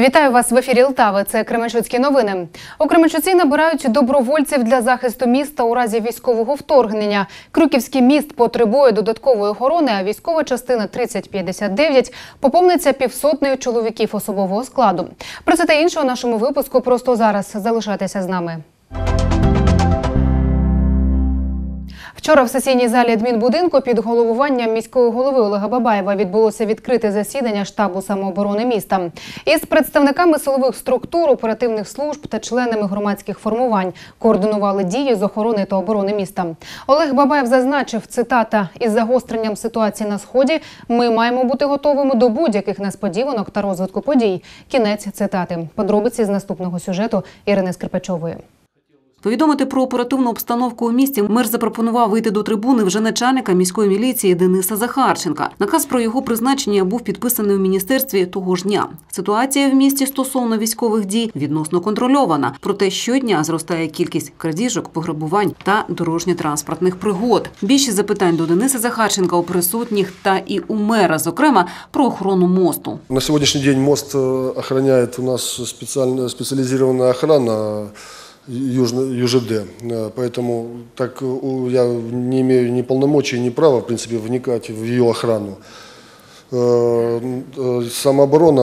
Вітаю вас в ефірі Лтави. Це Кременчуцькі новини. У Кременчуці набирають добровольців для захисту міста у разі військового вторгнення. Крюківський міст потребує додаткової охорони, а військова частина 3059 поповниться півсотнею чоловіків особового складу. Про це та інше у нашому випуску просто зараз. Залишайтеся з нами. Вчора в сесійній залі адмінбудинку під головуванням міського голови Олега Бабаєва відбулося відкрите засідання штабу самооборони міста із представниками силових структур, оперативних служб та членами громадських формувань координували дії з охорони та оборони міста. Олег Бабаєв зазначив цитата із загостренням ситуації на сході. Ми маємо бути готовими до будь-яких несподіванок та розвитку подій. Кінець цитати. Подробиці з наступного сюжету Ірини Скрипачової. Повідомити про оперативну обстановку у місті мер запропонував вийти до трибуни вже начальника міської міліції Дениса Захарченка. Наказ про його призначення був підписаний у міністерстві того ж дня. Ситуація в місті стосовно військових дій відносно контрольована. Проте щодня зростає кількість крадіжок, пограбувань та дорожньо-транспортних пригод. Більшість запитань до Дениса Захарченка у присутніх та і у мера, зокрема, про охорону мосту. На сегодняшний день мост э, охраняет у нас специально, специализированная охрана Южно, ЮЖД. Э, Поэтому так э, я не имею ни полномочий, ни права, в принципе, вникать в ее охрану. Э, Самооборона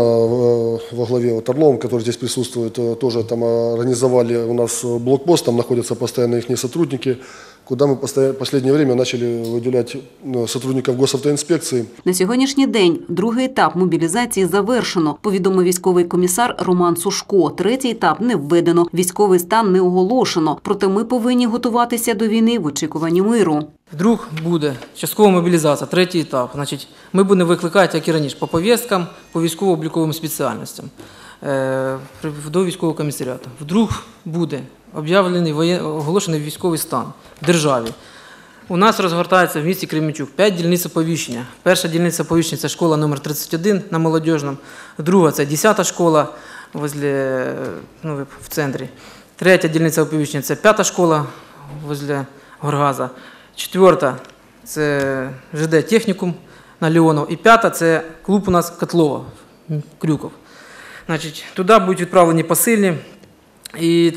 во главе вот Орловым, который здесь присутствует, тоже там организовали у нас блокпост, там находятся постоянно их сотрудники, куда мы постоя- последнее время начали выделять э, сотрудников госавтоинспекции. На сьогоднішній день другий етап мобілізації завершено. Повідомив військовий комісар Роман Сушко. Третій етап не введено. Військовий стан не оголошено. Проте ми повинні готуватися до війни в очікуванні миру. Вдруг буде часткова мобілізація, третій етап. Значить, ми будемо викликати, як і раніше, по повісткам, по військово-обліковим спеціальностям е, при- до військового комісаріату. Вдруг буде об'явлений оголошений військовий стан в державі. У нас розгортається в місті Кременчук 5 дільниць оповіщення. Перша дільниця оповіщення – це школа номер 31 на Молодіжному. Друга – це 10 школа возле, ну, в центрі. Третя дільниця оповіщення – це 5 школа возле Горгаза. Четверта – це ЖД технікум на Леонов. І п'ята – це клуб у нас Котлова, Крюков. Значить, туди будуть відправлені посильні і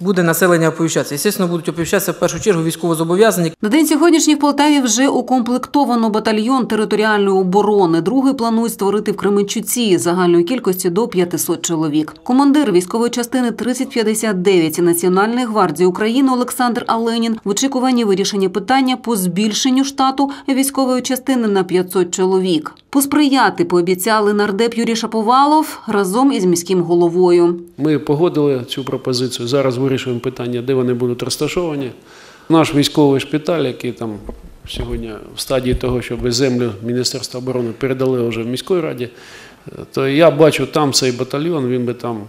буде населення оповіщатися. Звісно, будуть оповіщатися в першу чергу військовозобов'язані, На день сьогоднішній в Полтаві вже укомплектовано батальйон територіальної оборони. Другий планують створити в Кременчуці загальної кількості до 500 чоловік. Командир військової частини 3059 Національної гвардії України Олександр Аленін в очікуванні вирішення питання по збільшенню штату військової частини на 500 чоловік. Посприяти пообіцяли нардеп Юрій Шаповалов разом із міським головою. Ми погодили цю пропозицію. Зараз вирішуємо питання, де вони будуть розташовані. Наш військовий шпиталь, який там сьогодні в стадії того, щоб землю Міністерства оборони передали вже в міській раді, то я бачу там цей батальйон, він би там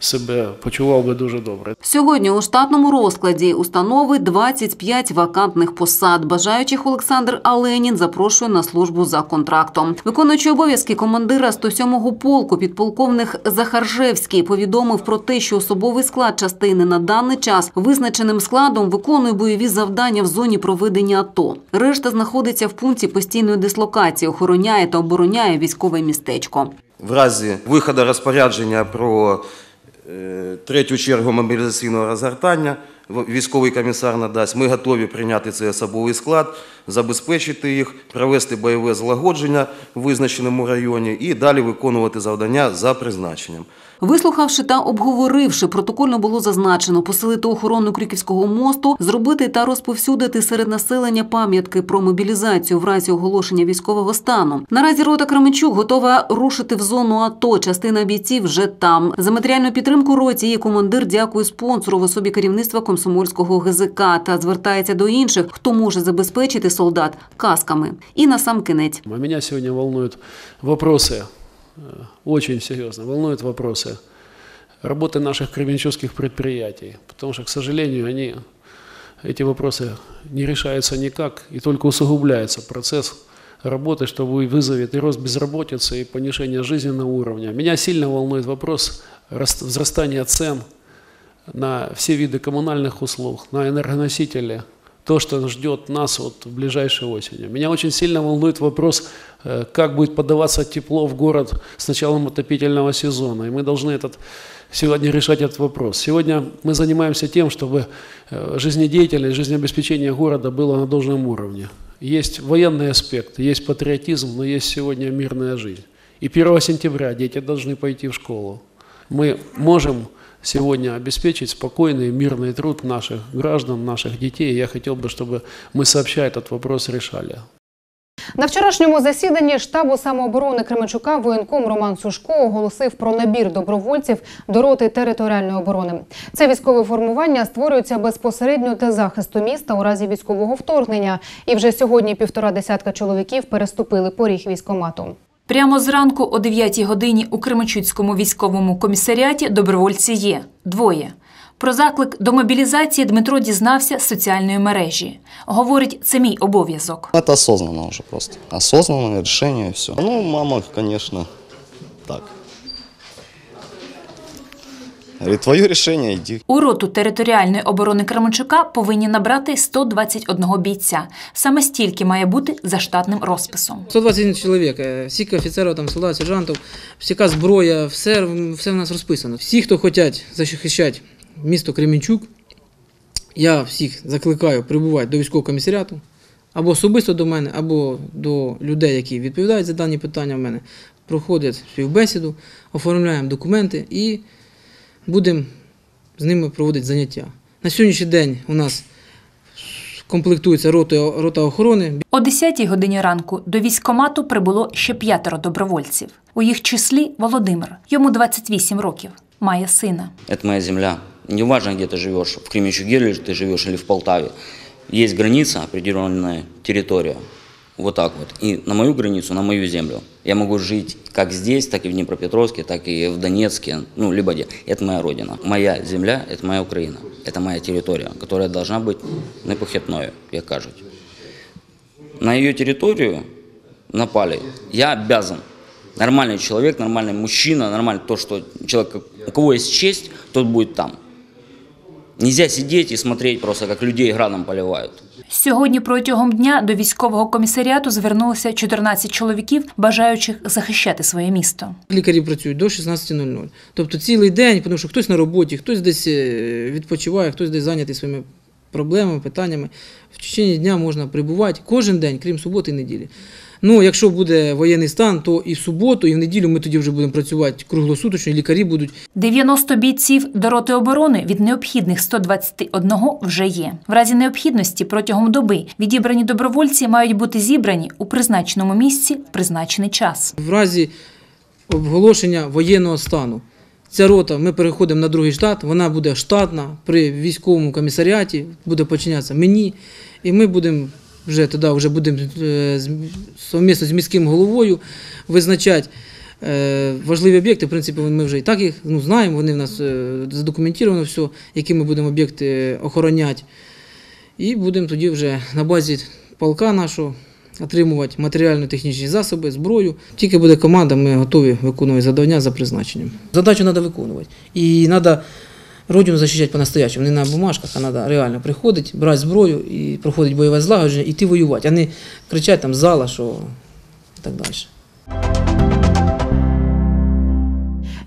себе почував би дуже добре. Сьогодні у штатному розкладі установи 25 вакантних посад. Бажаючих Олександр Аленін запрошує на службу за контрактом. Виконуючий обов'язки командира 107-го полку підполковник Захаржевський повідомив про те, що особовий склад частини на даний час визначеним складом виконує бойові завдання в зоні проведення АТО. Решта знаходиться в пункті постійної дислокації, охороняє та обороняє військове містечко. В разі виходу розпорядження про третю чергу мобілізаційного розгортання військовий комісар надасть. Ми готові прийняти цей особовий склад, забезпечити їх, провести бойове злагодження в визначеному районі і далі виконувати завдання за призначенням. Вислухавши та обговоривши, протокольно було зазначено посилити охорону Крюківського мосту, зробити та розповсюдити серед населення пам'ятки про мобілізацію в разі оголошення військового стану. Наразі рота Кременчук готова рушити в зону АТО. Частина бійців вже там. За матеріальну підтримку роті її командир дякує спонсору в особі керівництва комсомольського ГЗК та звертається до інших, хто може забезпечити солдат касками. І на сам кінець. А меня сегодня волнуют вопросы, э, очень серьезно, волнуют вопросы работы наших кременчугских предприятий. Потому что, к сожалению, они, эти вопросы не решаются никак, и только усугубляется процесс работы, что вы- вызовет и рост безработицы, и понижение жизненного уровня. Меня сильно волнует вопрос раст- взрастания цен на все виды коммунальных услуг, на энергоносители, то, что ждет нас вот в ближайшей осени. Меня очень сильно волнует вопрос, э, как будет подаваться тепло в город с началом отопительного сезона. И мы должны этот, сегодня решать этот вопрос. Сегодня мы занимаемся тем, чтобы э, жизнедеятельность, жизнеобеспечение города было на должном уровне. Есть военный аспект, есть патриотизм, но есть сегодня мирная жизнь. И 1 сентября дети должны пойти в школу. Мы можем сегодня обеспечить спокойный мирный труд наших граждан, наших детей. Я хотел бы, чтобы мы сообща этот вопрос решали. На вчорашньому засіданні штабу самооборони Кременчука воєнком Роман Сушко оголосив про набір добровольців до роти територіальної оборони. Це військове формування створюється безпосередньо для захисту міста у разі військового вторгнення. І вже сьогодні півтора десятка чоловіків переступили поріг військомату. Прямо зранку о 9 годині у Кременчуцькому військовому комісаріаті добровольці є двоє. Про заклик до мобілізації Дмитро дізнався з соціальної мережі. Говорить, це мій обов'язок. Це осознанно вже просто. Осознанное рішення і все. Ну, мама, звісно, так. Твое решение, иди. У роту територіальної оборони Кременчука повинні набрати 121 бійця. Саме стільки має бути за штатним розписом. 121 чоловік, е, всіх офіцерів, там, солдат, сержантів, всяка зброя, все, все в нас розписано. Всі, хто хочуть захищати місто Кремінчук, я всіх закликаю прибувати до військового комісаріату, або особисто до мене, або до людей, які відповідають за дані питання в мене, проходять співбесіду, оформляємо документи і будемо з ними проводити заняття. На сьогоднішній день у нас комплектується рота, рота охорони. О 10 годині ранку до військкомату прибуло ще п'ятеро добровольців. У їх числі Володимир. Йому 28 років. Має сина. Это моя земля. Неважно, где ты живешь, в Кременчуге ли ты живешь или в Полтаве. Есть граница, определенная территория. Вот так вот. И на мою границу, на мою землю. Я могу жить как здесь, так и в Днепропетровске, так и в Донецке, ну, либо где. Это моя родина. Моя земля – это моя Украина. Это моя территория, которая должна быть непохитною, як кажуть. На ее территорию напали. Я обязан. Нормальный человек, нормальный мужчина, нормальный то, что человек, у кого есть честь, тот будет там. Нельзя сидеть и смотреть просто, как людей градом поливают. Сьогодні протягом дня до військового комісаріату звернулося 14 чоловіків, бажаючих захищати своє місто. Лікарі працюють до 16.00. Тобто цілий день, тому що хтось на роботі, хтось десь е, відпочиває, хтось десь зайнятий своїми проблемами, питаннями. В течение дня можна прибувати кожен день, крім суботи і неділі. Ну, якщо буде воєнний стан, то і в суботу, і в неділю ми тоді вже будемо працювати круглосуточно, і лікарі будуть 90 бійців до роти оборони від необхідних 121 вже є. В разі необхідності протягом доби відібрані добровольці мають бути зібрані у призначеному місці в призначений час. в разі оголошення воєнного стану. Ця рота, ми переходимо на другий штат, вона буде штатна при військовому комісаріаті, буде починятися мені, і ми будемо вже тоді вже будемо е, совмісно з міським головою визначати е, важливі об'єкти. В принципі, ми вже і так їх ну, знаємо, вони в нас е, задокументовано все, які ми будемо об'єкти охороняти. І будемо тоді вже на базі полка нашого отримувати матеріально-технічні засоби, зброю. Тільки буде команда, ми готові виконувати завдання за призначенням. Задачу треба виконувати. І треба родину захищати по-настоящему. Не на бумажках, а треба реально приходити, брати зброю і проходити бойове злагодження, іти воювати, а не кричати там зала, що і так далі.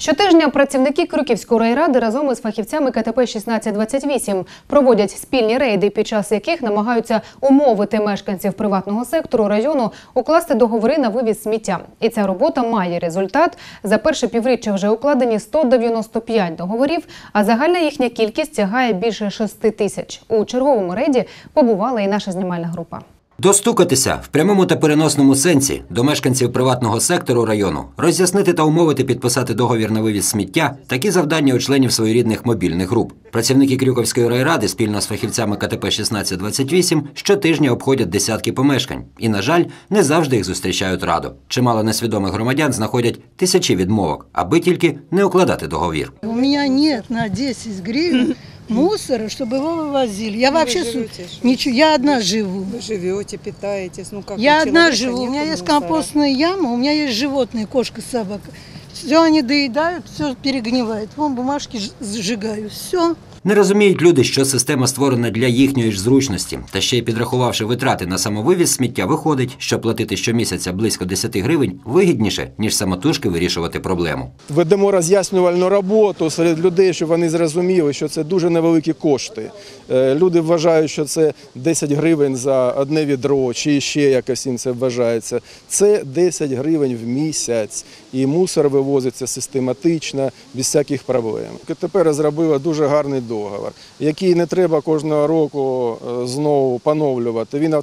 Щотижня працівники Крюківської райради разом із фахівцями КТП 1628 проводять спільні рейди, під час яких намагаються умовити мешканців приватного сектору району укласти договори на вивіз сміття. І ця робота має результат. За перше півріччя вже укладені 195 договорів, а загальна їхня кількість сягає більше 6 тисяч. У черговому рейді побувала і наша знімальна група. Достукатися в прямому та переносному сенсі до мешканців приватного сектору району, роз'яснити та умовити підписати договір на вивіз сміття такі завдання у членів своєрідних мобільних груп. Працівники Крюковської райради спільно з фахівцями КТП 1628 щотижня обходять десятки помешкань і, на жаль, не завжди їх зустрічають радо. Чимало несвідомих громадян знаходять тисячі відмовок, аби тільки не укладати договір. У меня нет на 10 гривен мусора, чтобы его вывозили. Я вообще су- живете, ничего, я одна живу. Вы живете, питаетесь, ну как Я одна живу. У нету меня есть мусора. компостная яма, у меня есть животные, кошка, собака. Все они доедают, все перегнивает. Вон бумажки сжигаю. Все. Не розуміють люди, що система створена для їхньої ж зручності, та ще й підрахувавши витрати на самовивіз сміття, виходить, що платити щомісяця близько 10 гривень вигідніше, ніж самотужки вирішувати проблему. Ведемо роз'яснювальну роботу серед людей, щоб вони зрозуміли, що це дуже невеликі кошти. Е, Люди вважають, що це 10 гривень за одне відро, чи ще якось їм це вважається. Це 10 гривень в місяць, і мусор вивозиться систематично, без всяких проблем. КТП розробила дуже гарний договор, який не треба кожного року е, знову поновлювати. Він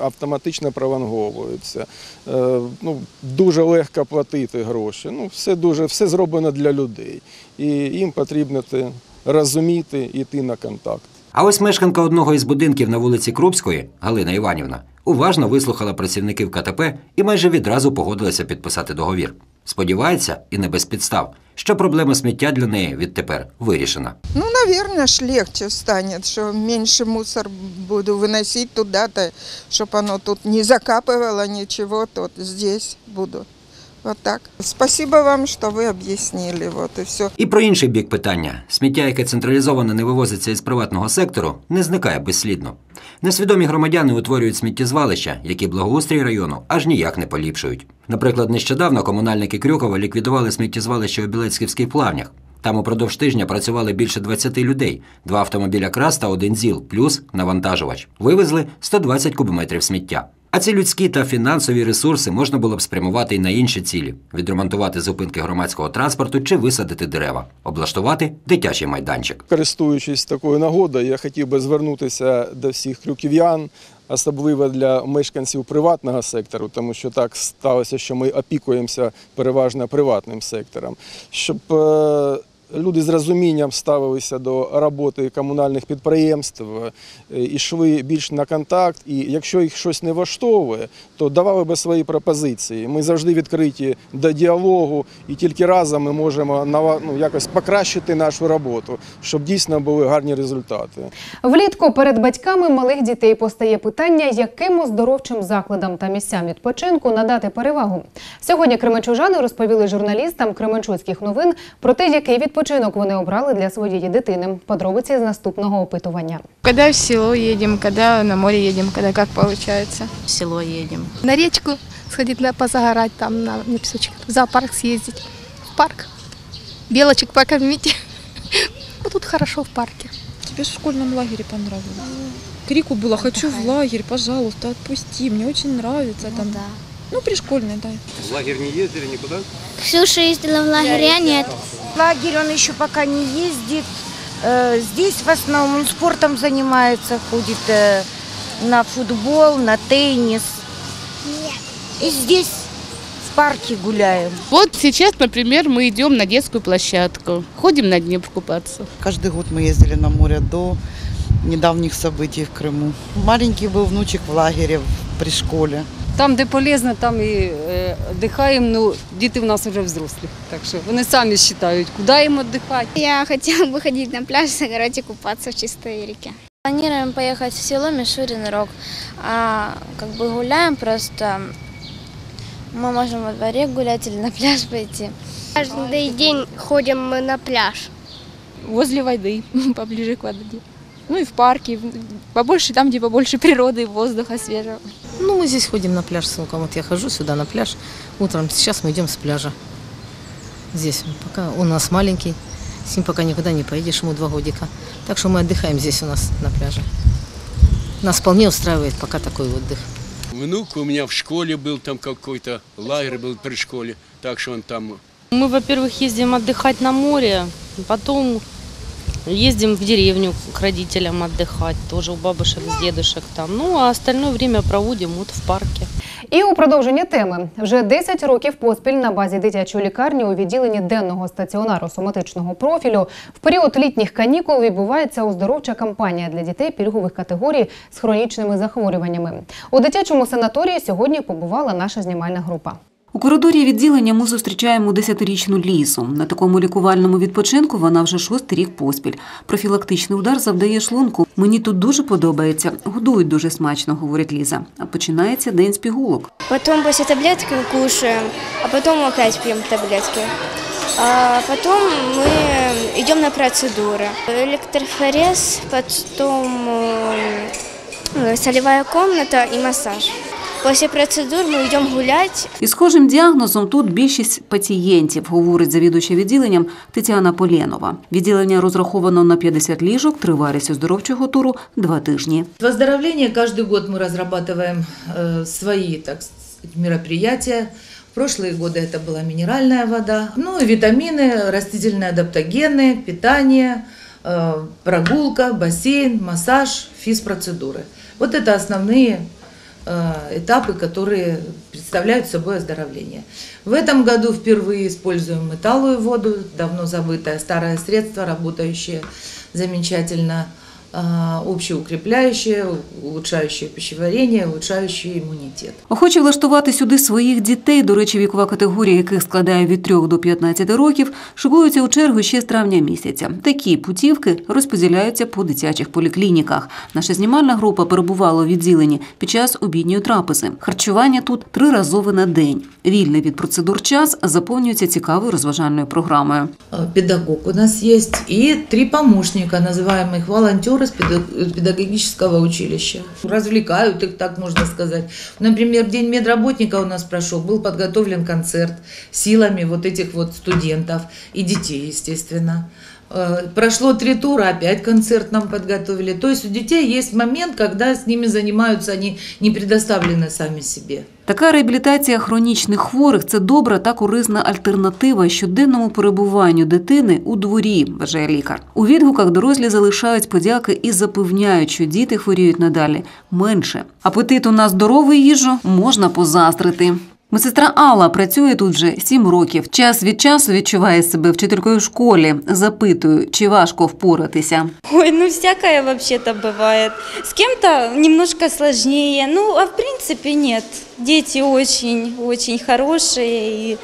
автоматично пролонговується. Е, Ну, дуже легко платити гроші. Ну, все, дуже, все зроблено для людей. І їм потрібно те розуміти, йти на контакт. А ось мешканка одного із будинків на вулиці Крупської, Галина Іванівна, уважно вислухала працівників КТП і майже відразу погодилася підписати договір. Сподівається, і не без підстав, що проблема сміття для неї відтепер вирішена. Ну, наверное, ж легче станет, что меньше мусор буду выносить туда-то, чтобы оно тут не закапывало ничего, тут здесь буду. Вот так. Спасибо вам, что вы объяснили, вот и все. І про інший бік питання: сміття, яке централізовано не вивозиться із приватного сектору, не зникає безслідно. Несвідомі громадяни утворюють сміттєзвалища, які благоустрій району аж ніяк не поліпшують. Наприклад, нещодавно комунальники Крюкова ліквідували сміттєзвалище у Білецьківських плавнях. Там упродовж тижня працювали більше 20 людей, два автомобіля крас та один ЗІЛ, плюс навантажувач. Вивезли 120 кубометрів сміття. А ці людські та фінансові ресурси можна було б спрямувати й на інші цілі: відремонтувати зупинки громадського транспорту чи висадити дерева, облаштувати дитячий майданчик. Користуючись такою нагодою, я хотів би звернутися до всіх крюків'ян, особливо для мешканців приватного сектору, тому що так сталося, що ми опікуємося переважно приватним сектором, щоб е, люди з розумінням ставилися до роботи комунальних підприємств, е, йшли більш на контакт, і якщо їх щось не влаштовує, то давали би свої пропозиції. Ми завжди відкриті до діалогу, і тільки разом ми можемо ну, якось покращити нашу роботу, щоб дійсно були гарні результати. Влітку перед батьками малих дітей постає питання, яким оздоровчим закладам та місцям відпочинку надати перевагу. Сьогодні кременчужани розповіли журналістам Кременчуцьких новин про те, який відпочинок вони обрали для своєї дитини. Подробиці з наступного опитування. Когда в село едем, когда на море едем, когда как получается. В село едем. На речку сходить на позагорать, там на, на песочек. В зоопарк съездить. В парк. Белочек покормить. Тут хорошо в парке. Тебе в школьном лагере понравилось. Крику было «Хочу в лагерь, пожалуйста, отпусти, мне очень нравится там». да. Ну, при школьной, да. В лагерь не ездили никуда? Ксюша ездила в лагерь, я нет Лагерь он еще пока не ездит. Э, Здесь в основном он спортом занимается, ходит э, на футбол, на теннис. И здесь в парке гуляем. Вот сейчас, например, мы идем на детскую площадку, ходим на Днепр купаться. Каждый год мы ездили на море до недавних событий в Крыму. Маленький был внучек в лагере в- при школе. Там, де полезно, там і е, дихаємо. Ну, діти в нас вже взрослі, так що вони самі вважають, куди їм віддихати. Я хотела бы ходить на пляж, загорать и купаться в чистой реке. Планируем поехать в село Мишурин Рог. А, как бы гуляем просто. Мы можем во дворе гулять или на пляж пойти. Каждый день ходим мы на пляж. Возле воды, поближе к воде. Ну и в парке, побольше там, где побольше природы и воздуха свежего. Ну, мы здесь ходим на пляж с внуком. Вот я хожу сюда на пляж утром. Сейчас мы идем с пляжа. Здесь пока он у нас маленький. С ним пока никуда не поедешь, ему два годика. Так что мы отдыхаем здесь у нас на пляже. Нас вполне устраивает пока такой отдых. Внук у меня в школе был, там какой-то лагерь был при школе, так что он там Мы, во-первых, ездим отдыхать на море, потом ездим в деревню к родителям отдыхать, тоже у бабушек, с дедушек там. Ну, а остальное время проводим вот в парке. І у продовження теми вже 10 років поспіль на базі дитячої лікарні у відділенні денного стаціонару соматичного профілю в період літніх канікул відбувається оздоровча кампанія для дітей пільгових категорій з хронічними захворюваннями. У дитячому санаторії сьогодні побувала наша знімальна група. У коридорі відділення ми зустрічаємо десятирічну лісу. На такому лікувальному відпочинку вона вже шостий рік поспіль. Профілактичний удар завдає шлунку. Мені тут дуже подобається. Годують дуже смачно, говорить Ліза. А починається день з пігулок. Потом после таблетки кушаем, а потом опять пьем таблетки. А потом мы идем на процедуры. Электрофорез, потом э, солевая комната и массаж. После процедур мы идем гулять. Із схожим діагнозом тут більшість пацієнтів, говорить завідувача відділенням Тетяна Поленова. Відділення розраховано на 50 ліжок, тривалість оздоровчого туру – два тижні. Выздоровление каждый год мы разрабатываем э, свои так сказать, мероприятия. В прошлые годы это была минеральная вода, ну и витамины, растительные адаптогены, питание, э, прогулка, бассейн, массаж, физпроцедуры. Вот это основные э, этапы, которые представляют собой оздоровление. В этом году впервые используем мы воду, давно забытое старое средство, работающее замечательно, а, общеукрепляющее, улучшающее пищеварение, улучшающее иммунитет. Охочі влаштувати сюди своїх дітей, до речі, вікова категорія яких складає від 3 до 15 років, шикуються у чергу ще з травня місяця. Такі путівки розподіляються по дитячих поліклініках. Наша знімальна група перебувала у відділенні під час обідньої трапези. Харчування тут триразове на день. Вільний від процедур час заповнюється цікавою розважальною програмою. Э, Педагог у нас есть и три помощника, называемых волонтеры с педаг- педагогического училища. Развлекают их, так можно сказать. Например, День медработника у нас прошел, был подготовлен концерт силами вот этих вот студентов и детей, естественно. Э, Прошло три тура, опять концерт нам подготовили. То есть у детей есть момент, когда с ними занимаются, они не предоставлены сами себе. Така реабілітація хронічних хворих це добра та корисна альтернатива щоденному перебуванню дитини у дворі, вважає лікар. У відгуках дорослі залишають подяки і запевняють, що діти хворіють надалі менше. Апетиту на здорову їжу можна позаздрити. Медсестра Алла працює тут вже сім років. Час від часу відчуває себе вчителькою в школі. Запитую, чи важко впоратися. Ой, ну всякое вообще-то бывает. С кем-то немножко сложнее, ну а в принципе нет. Дети очень-очень хорошие и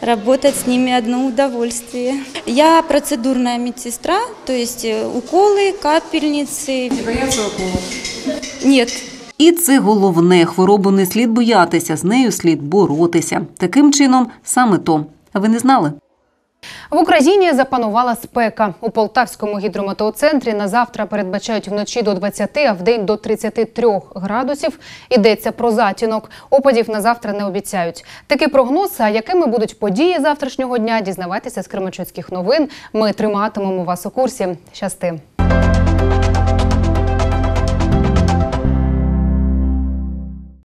работать с ними одно удовольствие. Я процедурная медсестра, то есть э, уколы, капельницы. Не боятся уколов? Нет. І це головне хворобу не слід боятися, з нею слід боротися. Таким чином, саме то. А ви не знали? В Україні запанувала спека. У Полтавському гідрометеоцентрі на завтра передбачають вночі до 20, а вдень до 33 градусів. Йдеться про затінок. Опадів на завтра не обіцяють. Такий прогноз, а якими будуть події завтрашнього дня, дізнавайтеся з Кременчуцьких новин. Ми триматимемо вас у курсі. Щасти.